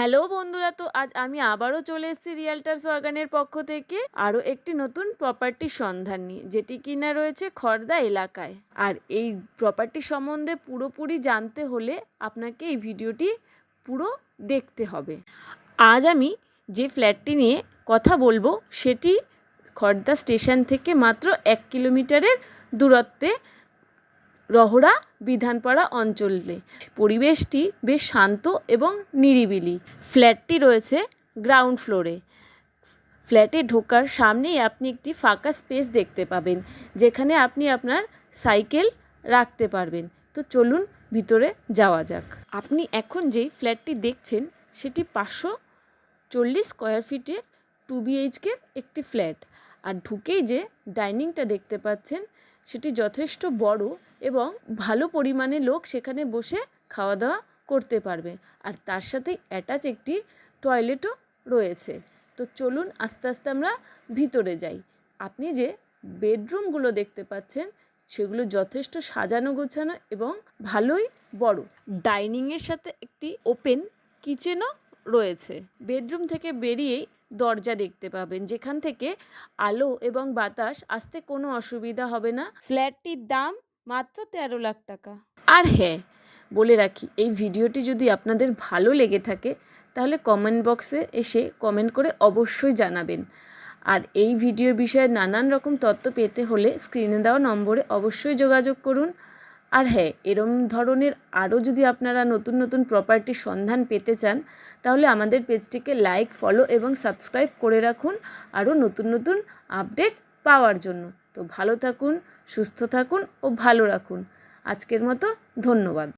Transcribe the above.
Hello বন্ধুরা, তো আজ আমি আবারও চলে এসেছি রিয়ালটার্স বাগানের পক্ষ থেকে আরও একটি নতুন প্রপার্টির সন্ধান নিয়ে, যেটি কিনা রয়েছে খর্দা এলাকায়। আর এই প্রপার্টি সম্বন্ধে পুরোপুরি জানতে হলে আপনাকে এই ভিডিওটি পুরো দেখতে হবে। আজ আমি যে ফ্ল্যাটটি নিয়ে কথা বলব, সেটি খর্দা স্টেশন থেকে মাত্র এক কিলোমিটারের দূরত্বে রহড়া বিধানপাড়া অঞ্চলে। পরিবেশটি বেশ শান্ত এবং নিরিবিলি। ফ্ল্যাটটি রয়েছে গ্রাউন্ড ফ্লোরে। ফ্ল্যাটে ঢোকার সামনেই আপনি একটি ফাঁকা স্পেস দেখতে পাবেন, যেখানে আপনি আপনার সাইকেল রাখতে পারবেন। তো চলুন ভিতরে যাওয়া যাক। আপনি এখন যেই ফ্ল্যাটটি দেখছেন, সেটি পাঁচশো চল্লিশ স্কোয়ার ফিটের টু বিএইচকের একটি ফ্ল্যাট। আর ঢুকেই যে ডাইনিংটা দেখতে পাচ্ছেন সেটি যথেষ্ট বড় এবং ভালো পরিমাণে লোক সেখানে বসে খাওয়া দাওয়া করতে পারবে। আর তার সাথে অ্যাটাচ একটি টয়লেটও রয়েছে। তো চলুন আস্তে আস্তে আমরা ভিতরে যাই। আপনি যে বেডরুমগুলো দেখতে পাচ্ছেন, সেগুলো যথেষ্ট সাজানো গোছানো এবং ভালোই বড়। ডাইনিংয়ের সাথে একটি ওপেন কিচেনও রয়েছে। বেডরুম থেকে বেরিয়েই দরজা দেখতে পাবেন। যেখান থেকে আলো এবং বাতাস আসতে কোনো অসুবিধা হবে না। ফ্ল্যাটটির দাম মাত্র তেরো লাখ টাকা। আর হ্যাঁ বলে রাখি, এই ভিডিওটি যদি আপনাদের ভালো লেগে থাকে, তাহলে কমেন্ট বক্সে এসে কমেন্ট করে অবশ্যই জানাবেন। আর এই ভিডিও বিষয়ে নানান রকম তথ্য পেতে হলে স্ক্রিনে দেওয়া নম্বরে অবশ্যই যোগাযোগ করুন। আর হ্যাঁ এরম ধরনের আরও যদি আপনারা নতুন নতুন প্রপার্টির সন্ধান পেতে চান, তাহলে আমাদের পেজটিকে লাইক ফলো এবং সাবস্ক্রাইব করে রাখুন, আরও নতুন নতুন আপডেট পাওয়ার জন্য। তো ভালো থাকুন, সুস্থ থাকুন ও ভালো রাখুন। আজকের মতো ধন্যবাদ।